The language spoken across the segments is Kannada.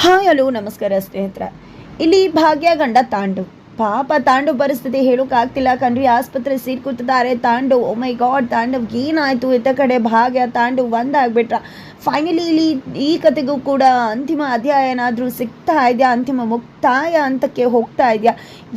ಹಾಯ್ ಹಲೋ, ನಮಸ್ಕಾರ ಸ್ನೇಹಿತರ. ಇಲ್ಲಿ ಭಾಗ್ಯ ಗಂಡ ತಾಂಡು. ಪಾಪ ತಾಂಡು ಪರಿಸ್ಥಿತಿ ಹೇಳೋಕ್ಕಾಗ್ತಿಲ್ಲ ಕಣ್ರಿ. ಆಸ್ಪತ್ರೆ ಸೇರ್ಕೊತಿದ್ದಾರೆ ತಾಂಡು ಓ ಮೈ ಗಾಡ್ ತಾಂಡವ್ ಏನಾಯಿತು? ಇತ್ತ ಕಡೆ ಭಾಗ್ಯ ತಾಂಡು ಒಂದಾಗ್ಬಿಟ್ರ. ಫೈನಲಿ ಇಲ್ಲಿ ಈ ಕತೆಗೂ ಕೂಡ ಅಂತಿಮ ಅಧ್ಯಾಯ ಏನಾದರೂ ಸಿಗ್ತಾ ಇದೆಯಾ? ಅಂತಿಮ ಮುಕ್ತಾಯ ಹಂತಕ್ಕೆ ಹೋಗ್ತಾ ಇದೆಯಾ?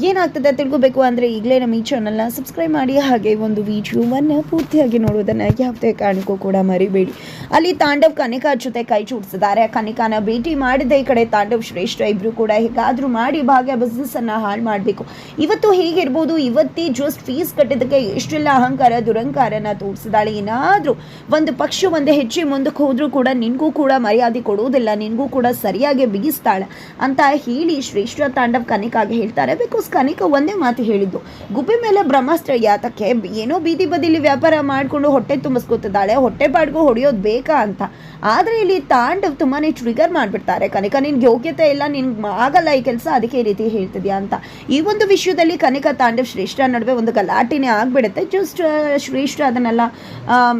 ಏನಾಗ್ತದೆ ತಿಳ್ಕೋಬೇಕು ಅಂದರೆ ಈಗಲೇ ನಮ್ಮ ಈ ಚಾನಲ್ನ ಸಬ್ಸ್ಕ್ರೈಬ್ ಮಾಡಿ, ಹಾಗೆ ಒಂದು ವಿಡಿಯೋವನ್ನು ಪೂರ್ತಿಯಾಗಿ ನೋಡೋದನ್ನು ಯಾವುದೇ ಕಾರಣಕ್ಕೂ ಕೂಡ ಮರಿಬೇಡಿ. ಅಲ್ಲಿ ತಾಂಡವ್ ಕನಿಕಾ ಜೊತೆ ಕೈ ಜೋಡಿಸಿದ್ದಾರೆ. ಕನಿಕಾನ ಭೇಟಿ ಮಾಡಿದ ಈ ಕಡೆ ತಾಂಡವ್ ಶ್ರೇಷ್ಠ ಇಬ್ಬರು ಕೂಡ ಹೇಗಾದರೂ ಮಾಡಿ ಭಾಗ್ಯ ಬಿಸ್ನೆಸ್ಸನ್ನು ಹಾಳು ಮಾಡಬೇಕು. ಇವತ್ತು ಹೇಗಿರ್ಬೋದು, ಇವತ್ತೇ ಜಸ್ಟ್ ಫೀಸ್ ಕಟ್ಟಿದ್ದಕ್ಕೆ ಎಷ್ಟೆಲ್ಲ ಅಹಂಕಾರ ದುರಂಕಾರನ ತೋರಿಸಿದಾಳೆ. ಏನಾದರೂ ಒಂದು ಪಕ್ಷ ಒಂದು ಹೆಜ್ಜೆ ಮುಂದಕ್ಕೆ ಹೋದ್ರೂ ಕೂಡ ನಿನಗೂ ಕೂಡ ಮರ್ಯಾದೆ ಕೊಡುವುದಿಲ್ಲ, ನಿನಗೂ ಕೂಡ ಸರಿಯಾಗಿ ಬಿಗಿಸ್ತಾಳೆ ಅಂತ ಹೇಳಿ ಶ್ರೇಷ್ಠ ತಾಂಡವ್ ಕನಿಕಾಗೆ ಹೇಳ್ತಾರೆ. ಬಿಕಾಸ್ ಕನಿಕ ಒಂದೇ ಮಾತು ಹೇಳಿದ್ದು, ಗುಬ್ಬಿ ಮೇಲೆ ಬ್ರಹ್ಮಾಸ್ತ್ರ ಯಾತಕ್ಕೆ? ಏನೋ ಬೀದಿ ಬದಿಲಿ ವ್ಯಾಪಾರ ಮಾಡಿಕೊಂಡು ಹೊಟ್ಟೆ ತುಂಬಿಸ್ಕೊತಿದ್ದಾಳೆ, ಹೊಟ್ಟೆ ಪಾಡ್ಗೂ ಹೊಡೆಯೋದು ಬೇಕಾ ಅಂತ. ಆದರೆ ಇಲ್ಲಿ ತಾಂಡವ್ ತುಂಬಾ ಟ್ರಿಗರ್ ಮಾಡಿಬಿಡ್ತಾರೆ. ಕನಿಕ, ನಿನ್ಗೆ ಯೋಗ್ಯತೆ ಇಲ್ಲ, ನಿನ್ಗೆ ಆಗಲ್ಲ ಈ ಕೆಲಸ, ಅದಕ್ಕೆ ಈ ರೀತಿ ಹೇಳ್ತಿದ್ಯಾ ಅಂತ. ಈ ಒಂದು ವಿಷಯದಲ್ಲಿ ಕನಿಕ ತಾಂಡವ್ ಶ್ರೇಷ್ಠ ನಡುವೆ ಒಂದು ಗಲಾಟಿನೇ ಆಗಿಬಿಡುತ್ತೆ. ಜಸ್ಟ್ ಶ್ರೇಷ್ಠ ಅದನ್ನೆಲ್ಲ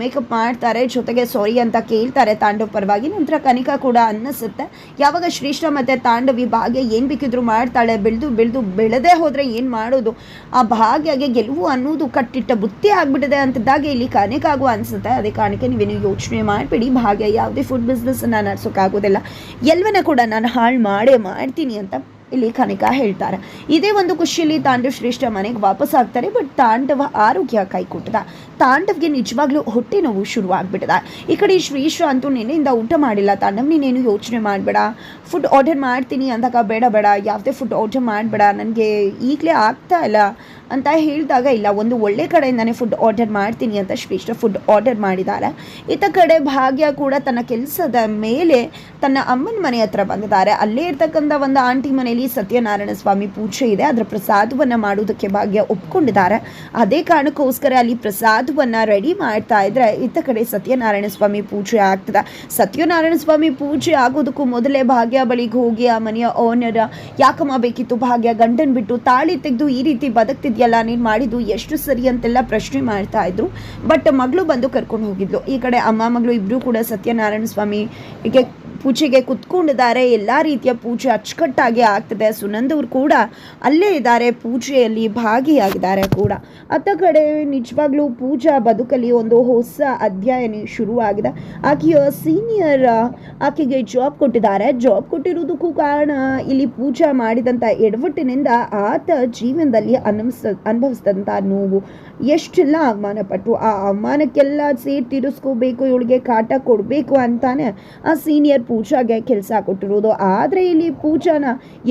ಮೇಕಪ್ ಮಾಡ್ತಾರೆ, ಜೊತೆಗೆ ಸಾರಿ ಅಂತ ಕೇಳ್ತಾರೆ. ತಾಂಡವ್ ಪರವಾಗಿ ನಂತರ ಕನಿಕಾ ಕೂಡ ಅನ್ನಿಸುತ್ತೆ. ಯಾವಾಗ ಶ್ರೇಷ್ಠ ಮತ್ತು ತಾಂಡವಿ ಭಾಗ್ಯ ಏನು ಬೇಕಿದ್ರು ಮಾಡ್ತಾಳೆ, ಬೆಳೆದು ಬೆಳೆದು ಬೆಳೆದೇ ಹೋದರೆ ಏನು ಮಾಡೋದು? ಆ ಭಾಗ್ಯಗೆ ಗೆಲುವು ಅನ್ನೋದು ಕಟ್ಟಿಟ್ಟ ಬುತ್ತಿ ಆಗಿಬಿಟ್ಟಿದೆ ಅಂತದಾಗ ಇಲ್ಲಿ ಕನಿಕಾಗೂ ಅನಿಸುತ್ತೆ. ಅದೇ ಕಾರಣಕ್ಕೆ ನೀವೇನು ಯೋಚನೆ ಮಾಡಬೇಡಿ, ಭಾಗ್ಯ ಯಾವುದೇ ಫುಡ್ ಬಿಸ್ನೆಸ್ಸನ್ನು ನಡೆಸೋಕ್ಕಾಗೋದಿಲ್ಲ ಎಲ್ಲವನ್ನ ಕೂಡ ನಾನು ಹಾಳು ಮಾಡೇ ಮಾಡ್ತೀನಿ ಅಂತ ಇಲ್ಲಿ ಕನಕ ಹೇಳ್ತಾರೆ. ಇದೇ ಒಂದು ಖುಷಿಯಲ್ಲಿ ತಾಂಡವ್ ಶ್ರೇಷ್ಠ ಮನೆಗೆ ವಾಪಸ್ ಆಗ್ತಾರೆ, ಬಟ್ ತಾಂಡವ ಆರೋಗ್ಯ ಕೈ ಕೊಟ್ಟದ ತಾಂಡವ್ಗೆ ನಿಜವಾಗ್ಲೂ ಹೊಟ್ಟೆ ನೋವು ಶುರು ಆಗ್ಬಿಟ್ಟದ ಈ ಕಡೆ ಶ್ರೇಷ್ಠ ಅಂತೂ ನಿನ್ನೆಯಿಂದ ಊಟ ಮಾಡಿಲ್ಲ. ತಾಂಡವ್, ನೀನೇನು ಯೋಚನೆ ಮಾಡಬೇಡ? ಫುಡ್ ಆರ್ಡರ್ ಮಾಡ್ತೀನಿ ಅಂದಾಗ ಬೇಡ ಬೇಡ. ಯಾವುದೇ ಫುಡ್ ಆರ್ಡರ್ ಮಾಡಬೇಡ. ನನಗೆ ಈಗಲೇ ಆಗ್ತಾ ಇಲ್ಲ. ಅಂತ ಹೇಳಿದಾಗ, ಇಲ್ಲ, ಒಂದು ಒಳ್ಳೆ ಕಡೆಯಿಂದನೇ ಫುಡ್ ಆರ್ಡರ್ ಮಾಡ್ತೀನಿ ಅಂತ ಶ್ರೇಷ್ಠ ಫುಡ್ ಆರ್ಡರ್ ಮಾಡಿದ್ದಾರೆ ಇತ್ತ ಕಡೆ ಭಾಗ್ಯ ಕೂಡ ತನ್ನ ಕೆಲಸದ ಮೇಲೆ ತನ್ನ ಅಮ್ಮನ ಮನೆ ಹತ್ರ ಬಂದಿದ್ದಾರೆ. ಅಲ್ಲೇ ಇರ್ತಕ್ಕಂಥ ಒಂದು ಆಂಟಿ ಮನೆಯಲ್ಲಿ ಸತ್ಯನಾರಾಯಣ ಸ್ವಾಮಿ ಪೂಜೆ ಇದೆ. ಅದರ ಪ್ರಸಾದವನ್ನು ಮಾಡೋದಕ್ಕೆ ಭಾಗ್ಯ ಒಪ್ಕೊಂಡಿದ್ದಾರೆ. ಅದೇ ಕಾರಣಕ್ಕೋಸ್ಕರ ಅಲ್ಲಿ ಪ್ರಸಾದವನ್ನು ರೆಡಿ ಮಾಡ್ತಾ ಇದ್ರೆ ಇತ್ತ ಕಡೆ ಸತ್ಯನಾರಾಯಣ ಸ್ವಾಮಿ ಪೂಜೆ ಆಗ್ತದೆ. ಸತ್ಯನಾರಾಯಣ ಸ್ವಾಮಿ ಪೂಜೆ ಆಗೋದಕ್ಕೂ ಮೊದಲೇ ಭಾಗ್ಯ ಬಳಿಗೆ ಹೋಗಿ ಆ ಮನೆಯ ಓನರ್ ಯಾಕಮ್ಮ ಬೇಕಿತ್ತು ಭಾಗ್ಯ ಗಂಡನ್ ಬಿಟ್ಟು ತಾಳಿ ತೆಗೆದು ಈ ರೀತಿ ಬದುಕ್ತಿದ್ಯಲ್ಲ ನೀನು ಮಾಡಿದ್ದು ಎಷ್ಟು ಸರಿ ಅಂತೆಲ್ಲ ಪ್ರಶ್ನೆ ಮಾಡ್ತಾ ಇದ್ರು. ಬಟ್ ಮಗಳು ಬಂದು ಕರ್ಕೊಂಡು ಹೋಗಿದ್ಲು. ಈ ಕಡೆ ಅಮ್ಮ ಮಗಳು ಇಬ್ಬರು ಕೂಡ ಸತ್ಯನಾರಾಯಣ ಸ್ವಾಮಿ ಹೀಗೆ ಪೂಜೆಗೆ ಕುತ್ಕೊಂಡಿದ್ದಾರೆ. ಎಲ್ಲ ರೀತಿಯ ಪೂಜೆ ಅಚ್ಚುಕಟ್ಟಾಗಿ ಆಗ್ತದೆ. ಸುನಂದ್ ಅವ್ರು ಕೂಡ ಅಲ್ಲೇ ಇದ್ದಾರೆ. ಪೂಜೆಯಲ್ಲಿ ಭಾಗಿಯಾಗಿದ್ದಾರೆ ಕೂಡ. ಅತ್ತ ಕಡೆ ನಿಜವಾಗ್ಲೂ ಪೂಜಾ ಬದುಕಲ್ಲಿ ಒಂದು ಹೊಸ ಅಧ್ಯಯನ ಶುರುವಾಗಿದೆ. ಆಕೆಯ ಸೀನಿಯರ್ ಆಕೆಗೆ ಜಾಬ್ ಕೊಟ್ಟಿದ್ದಾರೆ. ಜಾಬ್ ಕೊಟ್ಟಿರೋದಕ್ಕೂ ಕಾರಣ ಇಲ್ಲಿ ಪೂಜಾ ಮಾಡಿದಂಥ ಎಡವಟ್ಟಿನಿಂದ ಆತ ಜೀವನದಲ್ಲಿ ಅನುಭವಿಸ ಅನುಭವಿಸಿದಂಥ ನೋವು. ಎಷ್ಟೆಲ್ಲ ಅವಮಾನ ಪಟ್ಟು ಆ ಅವಮಾನಕ್ಕೆಲ್ಲ ಸೇರ್ ತೀರಿಸ್ಕೋಬೇಕು ಇವಳಿಗೆ ಕಾಟ ಕೊಡಬೇಕು ಅಂತಾನೆ ಆ ಸೀನಿಯರ್ ಪೂಜಾಗೆ ಕೆಲಸ ಕೊಟ್ಟಿರೋದು. ಆದರೆ ಇಲ್ಲಿ ಪೂಜಾನ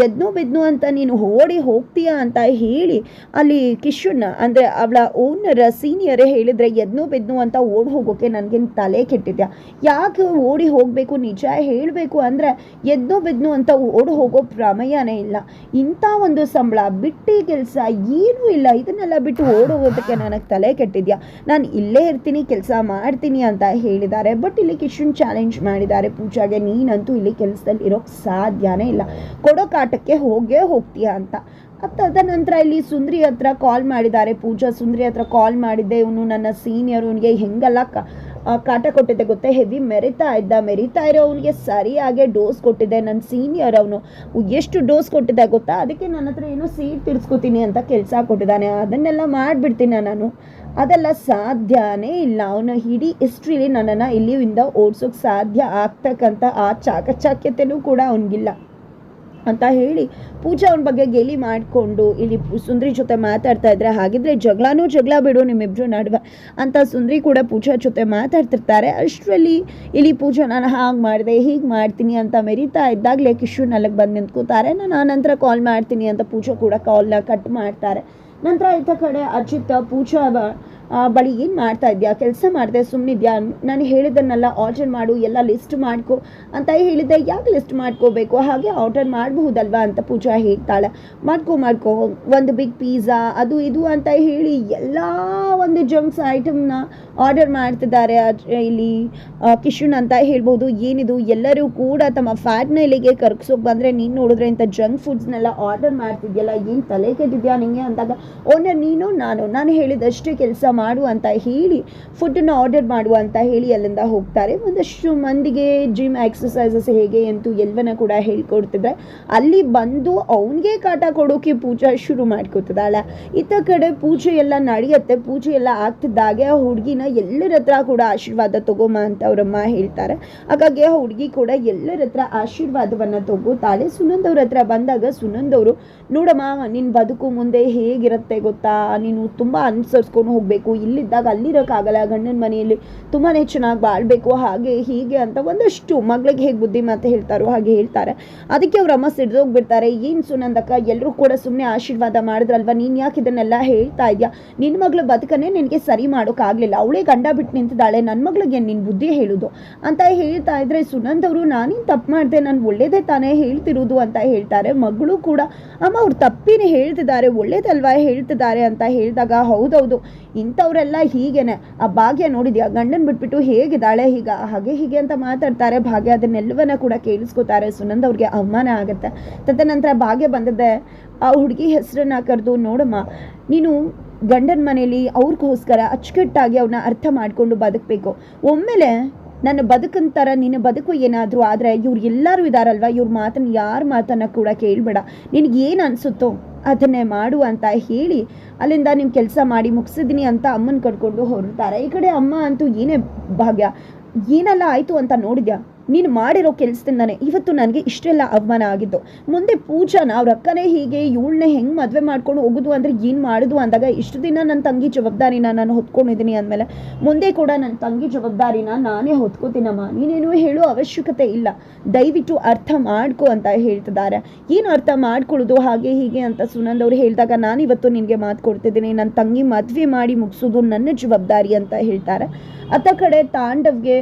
ಎದ್ನೋ ಬಿದ್ನು ಅಂತ ನೀನು ಓಡಿ ಹೋಗ್ತೀಯಾ ಅಂತ ಹೇಳಿ ಅಲ್ಲಿ ಕಿಶುನ್ ಅಂದರೆ ಅವಳ ಓನರ್ ಸೀನಿಯರ್ ಹೇಳಿದರೆ ಎದ್ನೋ ಬಿದ್ನು ಅಂತ ಓಡಿ ಹೋಗೋಕೆ ನನಗೆ ತಲೆ ಕೆಟ್ಟಿದ್ಯಾ? ಯಾಕೆ ಓಡಿ ಹೋಗಬೇಕು? ನಿಜ ಹೇಳಬೇಕು ಅಂದರೆ ಎದ್ನೋ ಬಿದ್ನು ಅಂತ ಓಡಿ ಹೋಗೋ ಪ್ರಮೇಯನೇ ಇಲ್ಲ. ಇಂಥ ಒಂದು ಸಂಬಳ, ಬಿಟ್ಟಿ ಕೆಲಸ ಏನೂ ಇಲ್ಲ. ಇದನ್ನೆಲ್ಲ ಬಿಟ್ಟು ಓಡೋಗೋದಕ್ಕೆ ನನಗೆ ತಲೆ ಕೆಟ್ಟಿದ್ಯಾ? ನಾನು ಇಲ್ಲೇ ಇರ್ತೀನಿ, ಕೆಲಸ ಮಾಡ್ತೀನಿ ಅಂತ ಹೇಳಿದ್ದಾರೆ. ಬಟ್ ಇಲ್ಲಿ ಕಿಶುನ್ ಚಾಲೆಂಜ್ ಮಾಡಿದ್ದಾರೆ ಪೂಜಾಗೆ. ನೀನಂತೂ ಇಲ್ಲಿ ಕೆಲಸದಲ್ಲಿ ಇರೋಕ್ಕೆ ಸಾಧ್ಯನೇ ಇಲ್ಲ. ಕೊಡೋ ಕಾಟಕ್ಕೆ ಹೋಗೇ ಹೋಗ್ತೀಯ ಅಂತ. ತದನಂತರ ಇಲ್ಲಿ ಸುಂದ್ರಿ ಹತ್ರ ಕಾಲ್ ಮಾಡಿದ್ದಾರೆ. ಪೂಜಾ ಸುಂದ್ರಿ ಹತ್ರ ಕಾಲ್ ಮಾಡಿದ್ದೆ. ಇವನು ನನ್ನ ಸೀನಿಯರ್ ಇವನಿಗೆ ಹೆಂಗಲ್ಲ ಕ ಕಾಟ ಕೊಟ್ಟಿದ್ದೆ ಗೊತ್ತಾ? ಹೆವಿ ಮೆರಿತಾ ಇದ್ದ, ಮೆರಿತಾ ಇರೋ ಅವನಿಗೆ ಸರಿಯಾಗಿ ಡೋಸ್ ಕೊಟ್ಟಿದ್ದೆ. ನನ್ನ ಸೀನಿಯರ್ ಅವನು. ಎಷ್ಟು ಡೋಸ್ ಕೊಟ್ಟಿದ್ದೆ ಗೊತ್ತಾ? ಅದಕ್ಕೆ ನನ್ನ ಹತ್ರ ಏನೋ ಸೀಟ್ ತಿರ್ಸ್ಕೊತೀನಿ ಅಂತ ಕೆಲಸ ಕೊಟ್ಟಿದ್ದಾನೆ. ಅದನ್ನೆಲ್ಲ ಮಾಡಿಬಿಡ್ತೀನ ನಾನು. ಅದೆಲ್ಲ ಸಾಧ್ಯನೇ ಇಲ್ಲ. ಅವನ ಇಡೀ ಹಿಸ್ಟ್ರಿಲಿ ನನ್ನನ್ನು ಇಲ್ಲಿಯಿಂದ ಓಡಿಸೋಕೆ ಸಾಧ್ಯ ಆಗ್ತಕ್ಕಂಥ ಆ ಚಾಕಚಾಕ್ಯತೆಯೂ ಕೂಡ ಅವನಿಗಿಲ್ಲ. ಅಂತ ಹೇಳಿ ಪೂಜಾ ಅವ್ನ ಬಗ್ಗೆ ಗೇಲಿ ಮಾಡಿಕೊಂಡು ಇಲ್ಲಿ ಸುಂದ್ರಿ ಜೊತೆ ಮಾತಾಡ್ತಾ ಇದ್ರೆ ಹಾಗಿದ್ರೆ ಜಗಳನೂ ಜಗಳ ಬಿಡು ನಿಮ್ಮಿಬ್ರು ನಡುವೆ ಅಂತ ಸುಂದ್ರಿ ಕೂಡ ಪೂಜಾ ಜೊತೆ ಮಾತಾಡ್ತಿರ್ತಾರೆ. ಅಷ್ಟರಲ್ಲಿ ಇಲ್ಲಿ ಪೂಜಾ, ನಾನು ಹಾಗೆ ಮಾಡಿದೆ, ಹೀಗೆ ಮಾಡ್ತೀನಿ ಅಂತ ಮೆರಿತಾ ಇದ್ದಾಗಲೇ ಕಿಶೋರ್ ನಲಗೆ ಬಂದು ನಿಂತ್ಕೋತಾರೆ. ನಾನು ಆ ನಂತರ ಕಾಲ್ ಮಾಡ್ತೀನಿ ಅಂತ ಪೂಜಾ ಕೂಡ ಕಾಲ್ನ ಕಟ್ ಮಾಡ್ತಾರೆ. ನಂತರ ಇತ್ತ ಕಡೆ ಅಜಿತ್ ಪೂಜಾ ಬಳಿ ಏನು ಮಾಡ್ತಾ ಇದೆಯಾ? ಕೆಲಸ ಮಾಡಿದೆ ಸುಮ್ಮನಿದ್ಯಾ ನಾನು ಹೇಳಿದ್ದನ್ನೆಲ್ಲ ಆರ್ಡರ್ ಮಾಡು, ಎಲ್ಲ ಲಿಸ್ಟ್ ಮಾಡ್ಕೊ ಅಂತ ಹೇಳಿದ್ದೆ. ಯಾಕೆ ಲಿಸ್ಟ್ ಮಾಡ್ಕೋಬೇಕು? ಹಾಗೆ ಆರ್ಡರ್ ಮಾಡಬಹುದಲ್ವಾ ಅಂತ ಪೂಜಾ ಹೇಳ್ತಾಳೆ. ಮಾಡ್ಕೊ ಮಾಡ್ಕೊ. ಒಂದು ಬಿಗ್ ಪಿಜ್ಜಾ ಅದು ಇದು ಅಂತ ಹೇಳಿ ಎಲ್ಲ ಒಂದು ಜಂಕ್ಸ್ ಐಟಮ್ನ ಆರ್ಡರ್ ಮಾಡ್ತಿದ್ದಾರೆ. ಇಲ್ಲಿ ಕಿಶುನ್ ಅಂತ ಹೇಳ್ಬೋದು. ಏನಿದು? ಎಲ್ಲರೂ ಕೂಡ ತಮ್ಮ ಫ್ಯಾಟ್ನ ಇಲ್ಲಿಗೆ ಕರ್ಗ್ಸೋಕೆ ಬಂದರೆ ನೀನು ನೋಡಿದ್ರೆ ಇಂಥ ಜಂಕ್ ಫುಡ್ಸ್ನೆಲ್ಲ ಆರ್ಡರ್ ಮಾಡ್ತಿದ್ಯಲ್ಲ? ಏನು ತಲೆ ಕೆಟ್ಟಿದ್ಯಾ ನಿಂಗೆ ಅಂದಾಗ ಓನರ್ ನೀನು, ನಾನು. ನಾನು ಹೇಳಿದಷ್ಟೇ ಕೆಲಸ ಮಾಡು ಅಂತ ಹೇಳಿ ಫುಡ್ಡನ್ನು ಆರ್ಡರ್ ಮಾಡು ಅಂತ ಹೇಳಿ ಅಲ್ಲಿಂದ ಹೋಗ್ತಾರೆ. ಒಂದಷ್ಟು ಮಂದಿಗೆ ಜಿಮ್ ಎಕ್ಸಸೈಸಸ್ ಹೇಗೆ ಅಂತೂ ಎಲ್ಲವನ್ನ ಕೂಡ ಹೇಳ್ಕೊಡ್ತಿದ್ರೆ ಅಲ್ಲಿ ಬಂದು ಅವನಿಗೆ ಕಾಟ ಕೊಡೋಕೆ ಪೂಜಾ ಶುರು ಮಾಡ್ಕೊತಿದ್ದಾಳೆ ಇತ್ತ ಕಡೆ ಪೂಜೆ ಎಲ್ಲ ನಡೆಯುತ್ತೆ. ಪೂಜೆ ಎಲ್ಲ ಆಗ್ತಿದ್ದಾಗೆ ಆ ಹುಡುಗಿನ ಎಲ್ಲರ ಹತ್ರ ಕೂಡ ಆಶೀರ್ವಾದ ತಗೋಮ ಅಂತ ಅವರಮ್ಮ ಹೇಳ್ತಾರೆ. ಹಾಗಾಗಿ ಆ ಹುಡುಗಿ ಕೂಡ ಎಲ್ಲರ ಹತ್ರ ಆಶೀರ್ವಾದವನ್ನ ತಗೋತಾಳೆ. ಸುನಂದ್ ಅವ್ರ ಹತ್ರ ಬಂದಾಗ ಸುನಂದ್ ಅವರು, ನೋಡಮ್ಮ ನಿನ್ನ ಬದುಕು ಮುಂದೆ ಹೇಗಿರುತ್ತೆ ಗೊತ್ತಾ? ನೀನು ತುಂಬ ಅನುಸರಿಸ್ಕೊಂಡು ಹೋಗಬೇಕು. ಇಲ್ಲಿದ್ದಾಗ ಅಲ್ಲಿರೋಕ್ಕಾಗಲ್ಲ. ಗಂಡನ ಮನೆಯಲ್ಲಿ ತುಂಬಾ ಚೆನ್ನಾಗಿ ಬಾಳ್ಬೇಕು. ಹಾಗೆ ಹೀಗೆ ಅಂತ ಒಂದಷ್ಟು ಮಗಳಿಗೆ ಹೇಗೆ ಬುದ್ಧಿ ಮಾತು ಹೇಳ್ತಾರೋ ಹಾಗೆ ಹೇಳ್ತಾರೆ. ಅದಕ್ಕೆ ಅವ್ರ ಅಮ್ಮ ಸಿಡ್ದೋಗ್ಬಿಡ್ತಾರೆ ಏನು ಸುನಂದಕ್ಕ ಎಲ್ಲರೂ ಕೂಡ ಸುಮ್ಮನೆ ಆಶೀರ್ವಾದ ಮಾಡಿದ್ರಲ್ವ? ನೀನು ಯಾಕೆ ಇದನ್ನೆಲ್ಲ ಹೇಳ್ತಾ ಇದೆಯಾ? ನಿನ್ನ ಮಗಳ ಬದುಕನ್ನೇ ನಿನಗೆ ಸರಿ ಮಾಡೋಕ್ಕಾಗಲಿಲ್ಲ. ಅವಳೇ ಗಂಡ ಬಿಟ್ಟು ನಿಂತಿದ್ದಾಳೆ. ನನ್ನ ಮಗಳಿಗೆ ನಿನ್ನ ಬುದ್ಧಿ ಹೇಳೋದು? ಅಂತ ಹೇಳ್ತಾ ಇದ್ರೆ ಸುನಂದ್ ಅವರು, ನಾನೇನು ತಪ್ಪು ಮಾಡಿದೆ? ನಾನು ಒಳ್ಳೇದೇ ತಾನೇ ಹೇಳ್ತಿರೋದು ಅಂತ ಹೇಳ್ತಾರೆ. ಮಗಳು ಕೂಡ, ಅಮ್ಮ ಅವ್ರು ತಪ್ಪಿನೇ ಹೇಳ್ತಿದ್ದಾರೆ. ಒಳ್ಳೇದಲ್ವಾ ಹೇಳ್ತಿದ್ದಾರೆ ಅಂತ ಹೇಳಿದಾಗ ಹೌದೌದು, ಇಂಥವ್ರೆಲ್ಲ ಹೀಗೇನೆ. ಆ ಭಾಗ್ಯ ನೋಡಿದ್ಯಾ? ಗಂಡನ್ ಬಿಟ್ಬಿಟ್ಟು ಹೇಗಿದ್ದಾಳೆ ಹೀಗ ಹಾಗೆ ಹೀಗೆ ಅಂತ ಮಾತಾಡ್ತಾರೆ. ಭಾಗ್ಯ ಅದನ್ನೆಲ್ಲವನ್ನ ಕೂಡ ಕೇಳಿಸ್ಕೊತಾರೆ. ಸುನಂದ್ ಅವ್ರಿಗೆ ಅವಮಾನ ಆಗುತ್ತೆ. ತದನಂತರ ಭಾಗ್ಯ ಬಂದದ್ದೆ ಆ ಹುಡುಗಿ ಹೆಸರನ್ನ ಕರೆದು, ನೋಡಮ್ಮ, ನೀನು ಗಂಡನ ಮನೇಲಿ ಅವ್ರಿಗೋಸ್ಕರ ಅಚ್ಚುಕಟ್ಟಾಗಿ ಅವನ್ನ ಅರ್ಥ ಮಾಡಿಕೊಂಡು ಬದುಕಬೇಕು. ಒಮ್ಮೆಲೆ ನನ್ನ ಬದುಕಂತಾರ ನಿನ್ನ ಬದುಕು ಏನಾದರೂ ಆದರೆ ಇವ್ರು ಎಲ್ಲರೂ ಇದ್ದಾರಲ್ವ ಇವ್ರ ಮಾತನ್ನು ಯಾರ ಮಾತನ್ನು ಕೂಡ ಕೇಳಬೇಡ. ನಿನಗೆ ಏನು ಅನಿಸುತ್ತೋ ಅದನ್ನೇ ಮಾಡು ಅಂತ ಹೇಳಿ ಅಲ್ಲಿಂದ ನಿಮ್ಮ ಕೆಲಸ ಮಾಡಿ ಮುಗಿಸಿದ್ದೀನಿ ಅಂತ ಅಮ್ಮನ ಕಟ್ಕೊಂಡು ಹೊರಡ್ತಾರೆ. ಈ ಕಡೆ ಅಮ್ಮ ಅಂತೂ ಏನೇ ಭಾಗ್ಯ, ಏನೆಲ್ಲ ಆಯಿತು ಅಂತ ನೋಡಿದ್ಯಾ? ನೀನು ಮಾಡಿರೋ ಕೆಲಸದಿಂದಾನೆ ಇವತ್ತು ನನಗೆ ಇಷ್ಟೆಲ್ಲ ಅವಮಾನ ಆಗಿದ್ದು. ಮುಂದೆ ಪೂಜಾನ ಅವ್ರ ಅಕ್ಕನೇ ಹೀಗೆ ಇವಳನ್ನೇ ಹೆಂಗೆ ಮದುವೆ ಮಾಡ್ಕೊಂಡು ಹೋಗೋದು ಅಂದರೆ ಏನು ಮಾಡೋದು ಅಂದಾಗ ಇಷ್ಟು ದಿನ ನನ್ನ ತಂಗಿ ಜವಾಬ್ದಾರಿನ ನಾನು ಹೊತ್ಕೊಂಡಿದ್ದೀನಿ ಅಂದಮೇಲೆ, ಮುಂದೆ ಕೂಡ ನನ್ನ ತಂಗಿ ಜವಾಬ್ದಾರಿನ ನಾನೇ ಹೊತ್ಕೋತೀನಮ್ಮ. ನೀನೇನು ಹೇಳೋ ಅವಶ್ಯಕತೆ ಇಲ್ಲ. ದಯವಿಟ್ಟು ಅರ್ಥ ಮಾಡ್ಕೊ ಅಂತ ಹೇಳ್ತಿದ್ದಾರೆ. ಏನು ಅರ್ಥ ಮಾಡ್ಕೊಳ್ಳೋದು, ಹಾಗೆ ಹೀಗೆ ಅಂತ ಸುನಂದ್ ಅವ್ರು ಹೇಳಿದಾಗ ನಾನು ಇವತ್ತು ನಿನಗೆ ಮಾತು ಕೊಡ್ತಿದ್ದೀನಿ. ನನ್ನ ತಂಗಿ ಮದುವೆ ಮಾಡಿ ಮುಗಿಸೋದು ನನ್ನ ಜವಾಬ್ದಾರಿ ಅಂತ ಹೇಳ್ತಾರೆ. ಅತ್ತ ಕಡೆ ತಾಂಡವ್ಗೆ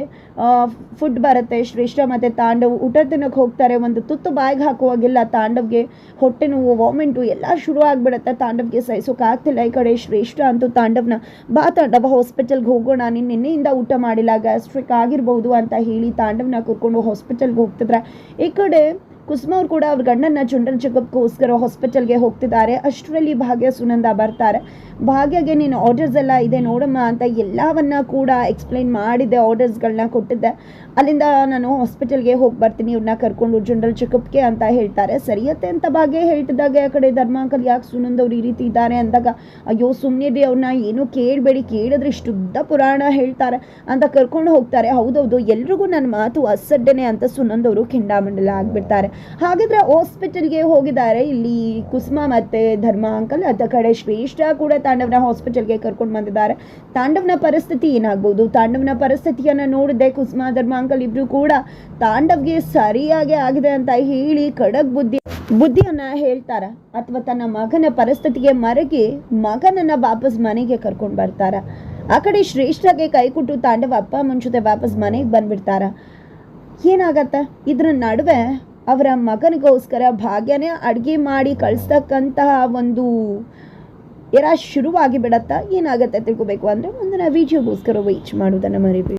ಫುಡ್ ಬರುತ್ತೆ ಶ್ರೇಷ್ಠ ಮತ್ತು ತಾಂಡವ್ ಊಟ ತಿನ್ನಕ್ಕೆ ಹೋಗ್ತಾರೆ. ಒಂದು ತುತ್ತು ಬಾಯಿಗೆ ಹಾಕುವಾಗೆಲ್ಲ ತಾಂಡವ್ಗೆ ಹೊಟ್ಟೆ ನೋವು, ವಾಮಿಂಟು ಎಲ್ಲ ಶುರು ಆಗಿಬಿಡುತ್ತೆ. ತಾಂಡವ್ಗೆ ಸಹಿಸೋಕ್ಕಾಗ್ತಿಲ್ಲ ಈ ಕಡೆ ಶ್ರೇಷ್ಠ ಅಂತೂ ತಾಂಡವ್ನ ಬಾ ತಾಂಡವ ಹಾಸ್ಪಿಟಲ್ಗೆ ಹೋಗೋಣ. ನೀನು ನಿನ್ನೆಯಿಂದ ಊಟ ಮಾಡಿಲ್ಲ. ಗ್ಯಾಸ್ಟ್ರಿಕ್ ಆಗಿರ್ಬೋದು ಅಂತ ಹೇಳಿ ತಾಂಡವ್ನ ಕರ್ಕೊಂಡು ಹಾಸ್ಪಿಟಲ್ಗೆ ಹೋಗ್ತಿದ್ರೆ ಈ ಕಡೆ ಕುಸುಮ ಅವ್ರು ಕೂಡ ಅವ್ರ ಗಂಡನ ಜನರಲ್ ಚೆಕಪ್ಗೋಸ್ಕರ ಹಾಸ್ಪಿಟಲ್ಗೆ ಹೋಗ್ತಿದ್ದಾರೆ. ಅಷ್ಟರಲ್ಲಿ ಭಾಗ್ಯ ಸುನಂದ ಬರ್ತಾರೆ. ಭಾಗ್ಯಗೆ ನೀನು ಆರ್ಡರ್ಸ್ ಎಲ್ಲ ಇದೆ ನೋಡಮ್ಮ ಅಂತ ಎಲ್ಲವನ್ನ ಕೂಡ ಎಕ್ಸ್ಪ್ಲೈನ್ ಮಾಡಿದ್ದೆ ಆರ್ಡರ್ಸ್ಗಳನ್ನ ಕೊಟ್ಟಿದ್ದೆ. ಅಲ್ಲಿಂದ ನಾನು ಹಾಸ್ಪಿಟಲ್ಗೆ ಹೋಗಿ ಬರ್ತೀನಿ ಇವ್ರನ್ನ ಕರ್ಕೊಂಡು ಜನರಲ್ ಚೆಕಪ್ಗೆ ಅಂತ ಹೇಳ್ತಾರೆ. ಸರಿಯತ್ತೆ ಅಂತ ಭಾಗ್ಯ ಹೇಳ್ತಿದ್ದಾಗ ಆ ಕಡೆ ಧರ್ಮಾಂಕಲ್ ಯಾಕೆ ಸುನಂದ್ ಅವ್ರು ಈ ರೀತಿ ಇದ್ದಾರೆ ಅಂದಾಗ, ಅಯ್ಯೋ ಸುಮ್ಮನೆ ಅವ್ರನ್ನ ಏನೂ ಕೇಳಬೇಡಿ, ಕೇಳಿದ್ರೆ ಇಷ್ಟುದ್ದ ಪುರಾಣ ಹೇಳ್ತಾರೆ ಅಂತ ಕರ್ಕೊಂಡು ಹೋಗ್ತಾರೆ. ಹೌದೌದು, ಎಲ್ರಿಗೂ ನನ್ನ ಮಾತು ಅಸಡ್ಡೆನೆ ಅಂತ ಸುನಂದ್ ಅವರು ಆಗಿಬಿಡ್ತಾರೆ ಆಗ್ಬಿಡ್ತಾರೆ. ಹಾಗಿದ್ರೆ ಹಾಸ್ಪಿಟಲ್ಗೆ ಹೋಗಿದ್ದಾರೆ. ಇಲ್ಲಿ ಕುಸುಮ ಮತ್ತೆ ಧರ್ಮ ಅಂಕಲ್ ಅದ ಕಡೆ ಶ್ರೇಷ್ಠ ಕೂಡ ತಾಂಡವನ ಹಾಸ್ಪಿಟಲ್ಗೆ ಕರ್ಕೊಂಡು ಬಂದಿದ್ದಾರೆ. ತಾಂಡವನ ಪರಿಸ್ಥಿತಿ ಏನಾಗ್ಬೋದು? ತಾಂಡವನ ಪರಿಸ್ಥಿತಿಯನ್ನು ನೋಡಿದೆ ಕುಸುಮ, ಧರ್ಮ ಅಂಕಲ್ ಇಬ್ರು ಕೂಡ. ತಾಂಡವ್ಗೆ ಸರಿಯಾಗಿ ಆಗಿದೆ ಅಂತ ಹೇಳಿ ಖಡಕ್ ಬುದ್ಧಿ, ಬುದ್ಧಿಯನ್ನ ಹೇಳ್ತಾರ. ಅಥವಾ ತನ್ನ ಮಗನ ಪರಿಸ್ಥಿತಿಗೆ ಮರಗಿ ಮಗನನ್ನ ವಾಪಸ್ ಮನೆಗೆ ಕರ್ಕೊಂಡು ಬರ್ತಾರ. ಆ ಕಡೆ ಶ್ರೇಷ್ಠಗೆ ಕೈ ಕೊಟ್ಟು ತಾಂಡವ ಅಪ್ಪ ಮುಂಚೆ ವಾಪಸ್ ಮನೆಗೆ ಬಂದ್ಬಿಡ್ತಾರ. ಏನಾಗತ್ತ? ಇದ್ರ ನಡುವೆ ಅವರ ಮಗನಿಗೋಸ್ಕರ ಭಾಗ್ಯನೇ ಅಡುಗೆ ಮಾಡಿ ಕಳಿಸ್ತಕ್ಕಂತಹ ಒಂದು ಎರ ಶುರುವಾಗಿ ಬಿಡತ್ತಾ ಏನಾಗತ್ತೆ ತಿಳ್ಕೊಬೇಕು ಅಂದರೆ ಮುಂದಿನ ವೀಡಿಯೋಗೋಸ್ಕರ ವೆಯ್ಟ್ ಮಾಡೋದನ್ನು ಮರಿಬೇಡಿ.